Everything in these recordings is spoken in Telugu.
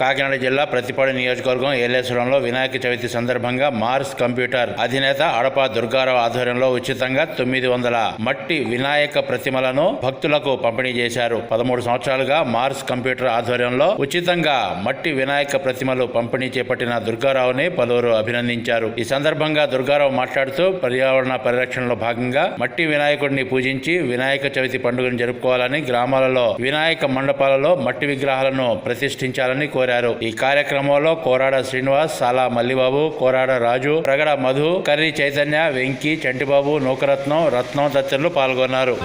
కాకినాడ జిల్లా ప్రతిపాడు నియోజకవర్గం ఏలేశ్వరంలో వినాయక చవితి సందర్భంగా మార్స్ కంప్యూటర్ అధినేత అడప దుర్గారావు ఆధ్వర్యంలో ఉచితంగా తొమ్మిది వందల మట్టి వినాయక ప్రతిమలను భక్తులకు పంపిణీ చేశారు. పదమూడు సంవత్సరాలుగా మార్స్ కంప్యూటర్ ఆధ్వర్యంలో ఉచితంగా మట్టి వినాయక ప్రతిమలు పంపిణీ చేపట్టిన దుర్గారావుని పలువురు అభినందించారు. ఈ సందర్భంగా దుర్గారావు మాట్లాడుతూ పర్యావరణ పరిరక్షణలో భాగంగా మట్టి వినాయకుడిని పూజించి వినాయక చవితి పండుగను జరుపుకోవాలని గ్రామాలలో వినాయక మండపాలలో మట్టి విగ్రహాలను ప్రతిష్ఠించాలని కోరారు. ఈ కార్యక్రమంలో కోరాడ శ్రీనివాస్ సాలా మల్లిబాబు కోరాడ రాజు ప్రగడ మధు కర్రీ చైతన్య వెంకీ చంటిబాబు నూకరత్నం రత్నం తదితరులు పాల్గొన్నారు.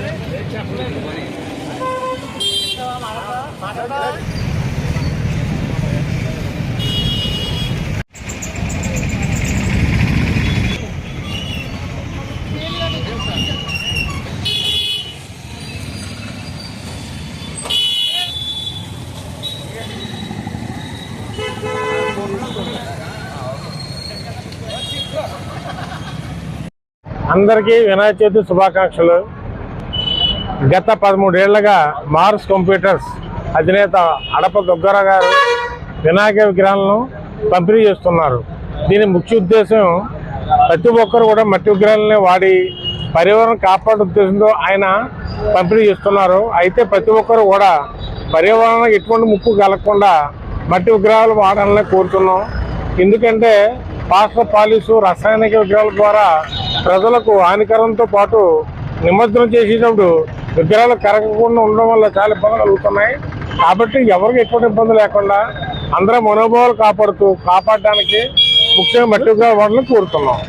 అందరికీ వినాయక చవితి శుభాకాంక్షలు. గత పదమూడేళ్ళుగా మార్స్ కంప్యూటర్స్ అధినేత అడప దుగ్గర గారు వినాయక విగ్రహాలను పంపిణీ చేస్తున్నారు. దీని ముఖ్య ఉద్దేశం ప్రతి ఒక్కరు కూడా మట్టి విగ్రహాలని వాడి పర్యావరణం కాపాడే ఉద్దేశంతో ఆయన పంపిణీ చేస్తున్నారు. అయితే ప్రతి ఒక్కరు కూడా పర్యావరణం ఎటువంటి ముప్పు కలగకుండా మట్టి విగ్రహాలు వాడాలని కోరుతున్నాం. ఎందుకంటే పాస్టర్ పాలిసు రసాయనిక విగ్రహాల ద్వారా ప్రజలకు హానికరంతో పాటు నిమజ్జనం చేసేటప్పుడు విగ్రహాలు కరగకుండా ఉండడం వల్ల చాలా ఇబ్బందులు కలుగుతున్నాయి. కాబట్టి ఎవరికి ఎటువంటి ఇబ్బంది లేకుండా అందరూ మనోభావాలు కాపాడుతూ కాపాడడానికి ముఖ్యంగా మట్టి విగ్రహాలు కోరుతున్నాం.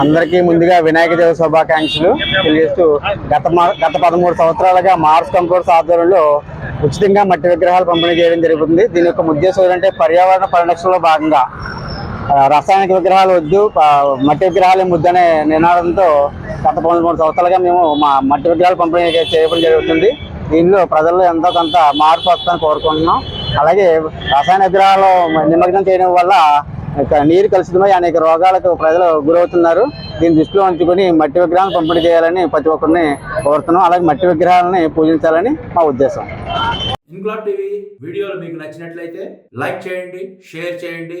అందరికీ ముందుగా వినాయక దేవ శుభాకాంక్షలు తెలియజేస్తూ గత మా- గత పదమూడు సంవత్సరాలుగా మార్స్ కంప్యూటర్స్ ఆధ్వర్యంలో ఉచితంగా మట్టి విగ్రహాలు పంపిణీ చేయడం జరుగుతుంది. దీని యొక్క ఉద్దేశం ఏంటంటే పర్యావరణ పరిరక్షణలో భాగంగా రసాయనిక విగ్రహాలు వద్దు మట్టి విగ్రహాలు ముద్దనే నినాదంతో గత మూడు సంవత్సరాలుగా మేము మా మట్టి విగ్రహాలు పంపిణీ చేయడం జరుగుతుంది. దీనిలో ప్రజల్లో ఎంతో కొంత మార్పు వస్తుందని కోరుకుంటున్నాం. అలాగే రసాయన విగ్రహాలు నిమగ్నం చేయడం వల్ల నీరు కలుషితమై అనేక రోగాలకు ప్రజలు గురవుతున్నారు. దీన్ని దృష్టిలో ఉంచుకొని మట్టి విగ్రహాలను పంపిణీ చేయాలని ప్రతి ఒక్కరిని కోరుతున్నాం. అలాగే మట్టి విగ్రహాలని పూజించాలని మా ఉద్దేశం. ఇంక్లాబ్ టీవీ వీడియోలు మీకు నచ్చినట్లయితే లైక్ చేయండి షేర్ చేయండి.